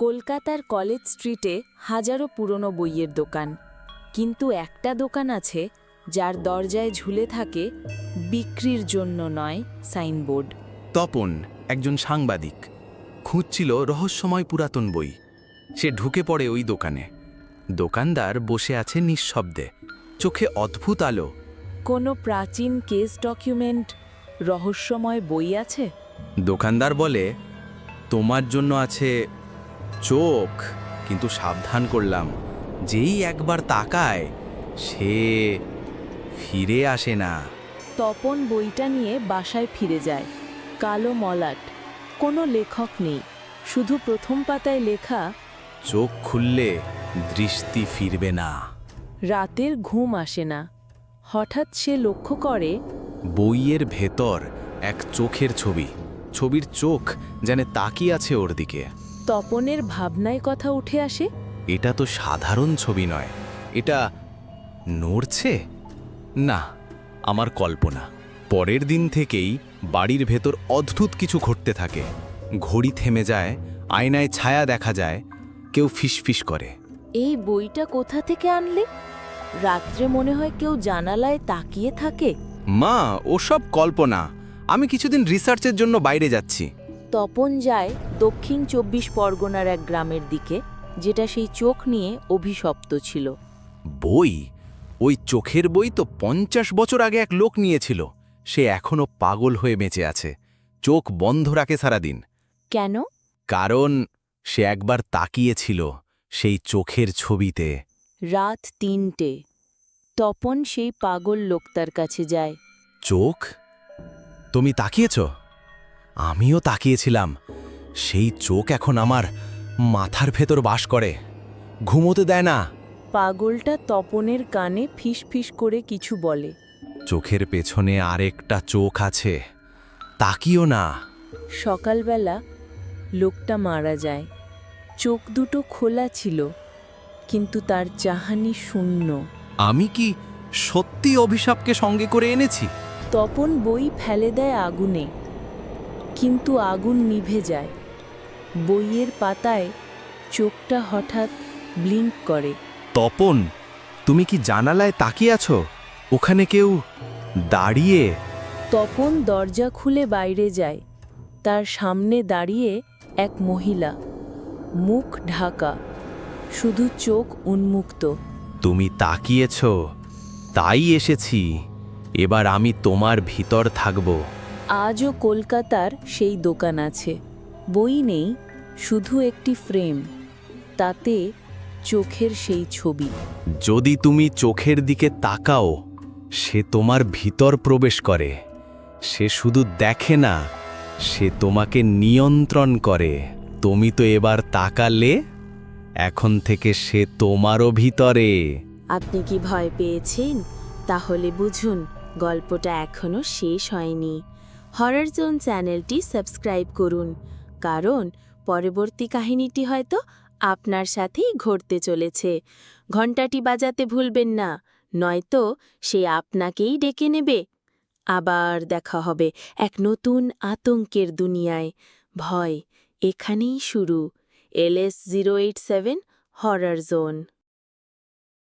কলকাতার কলেজ স্ট্রিটে হাজারো পুরনো বইয়ের দোকান। কিন্তু একটা দোকান আছে যার দরজায় ঝুলে থাকে বিক্রির জন্য নয় সাইনবোর্ড। তপন একজন সাংবাদিক খুঁজছিল রহস্যময় পুরাতন বই। সে ঢুকে পড়ে ওই দোকানে। দোকানদার বসে আছে নিঃশব্দে। চোখে অদ্ভুত আলো। কোনো প্রাচীন কেস ডকুমেন্ট রহস্যময় বই আছে? দোকানদার বলে তোমার জন্য আছে চোখ কিন্তু সাবধান করলাম। যেই একবার তাকায় সে ফিরে আসে না। তপন বইটা নিয়ে বাসায় ফিরে যায়। কালো মলাট। কোনো লেখক নেই। শুধু প্রথম পাতায় লেখা চোখ খুললে দৃষ্টি ফিরবে না। রাতের ঘুম আসে না। হঠাৎ সে লক্ষ্য করে বইয়ের ভেতর এক চোখের ছবি। ছবির চোখ যেন তাকিয়ে আছে ওর দিকে। তপনের ভাবনায় কথা উঠে আসে এটা তো সাধারণ ছবি নয়। এটা নড়ছে? না আমার কল্পনা। পরের দিন থেকেই বাড়ির ভেতর অদ্ভুত কিছু ঘটতে থাকে। ঘড়ি থেমে যায় আয়নায় ছায়া দেখা যায় কেউ ফিসফিস করে। এই বইটা কোথা থেকে আনলে? রাত্রে মনে হয় কেউ জানালায় তাকিয়ে থাকে। মা ওসব কল্পনা। আমি কিছুদিন রিসার্চের জন্য বাইরে যাচ্ছি। তপন যায় দক্ষিণ চব্বিশ পরগনার এক গ্রামের দিকে যেটা সেই চোখ নিয়ে অভিশপ্ত ছিল। বই? ওই চোখের বই তো পঞ্চাশ বছর আগে এক লোক নিয়েছিল। সে এখনও পাগল হয়ে বেঁচে আছে। চোখ বন্ধ রাখে সারাদিন। কেন? কারণ সে একবার তাকিয়েছিল সেই চোখের ছবিতে। রাত তিনটে। তপন সেই পাগল লোকটার কাছে যায়। চোখ? তুমি তাকিয়েছ? আমিও তাকিয়েছিলাম। সেই চোখ এখন আমার মাথার ভেতর বাস করে। ঘুমোতে দেয় না। পাগলটা তপনের কানে ফিস ফিস করে কিছু বলে। চোখের পেছনে আরেকটা চোখ আছে। তাকিও না। সকালবেলা লোকটা মারা যায়। চোখ দুটো খোলা ছিল কিন্তু তার চাহানি শূন্য। আমি কি সত্যি অভিশাপকে সঙ্গে করে এনেছি? তপন বই ফেলে দেয় আগুনে। কিন্তু আগুন নিভে যায়। বইয়ের পাতায় চোখটা হঠাৎ ব্লিঙ্ক করে। তপন তুমি কি জানালায় তাকিয়ে আছো? ওখানে কেউ দাঁড়িয়ে। তপন দরজা খুলে বাইরে যায়। তার সামনে দাঁড়িয়ে এক মহিলা। মুখ ঢাকা শুধু চোখ উন্মুক্ত। তুমি তাকিয়েছ তাই এসেছি। এবার আমি তোমার ভিতর থাকব। আজও কলকাতার সেই দোকান আছে। বই নেই শুধু একটি ফ্রেম। তাতে চোখের সেই ছবি। যদি তুমি চোখের দিকে তাকাও সে তোমার ভিতর প্রবেশ করে। সে শুধু দেখে না সে তোমাকে নিয়ন্ত্রণ করে। তুমি তো এবার তাকালে এখন থেকে সে তোমারও ভিতরে। আপনি কি ভয় পেয়েছেন? তাহলে বুঝুন গল্পটা এখনও শেষ হয়নি। হরর জোন চ্যানেলটি সাবস্ক্রাইব করুন। কারণ পরবর্তী কাহিনীটি হয়তো আপনার সাথেই ঘটতে চলেছে। ঘণ্টাটি বাজাতে ভুলবেন না, নয়তো সে আপনাকেই ডেকে নেবে। আবার দেখা হবে এক নতুন আতঙ্কের দুনিয়ায়। ভয় এখানেই শুরু। LS zero eight seven horror zone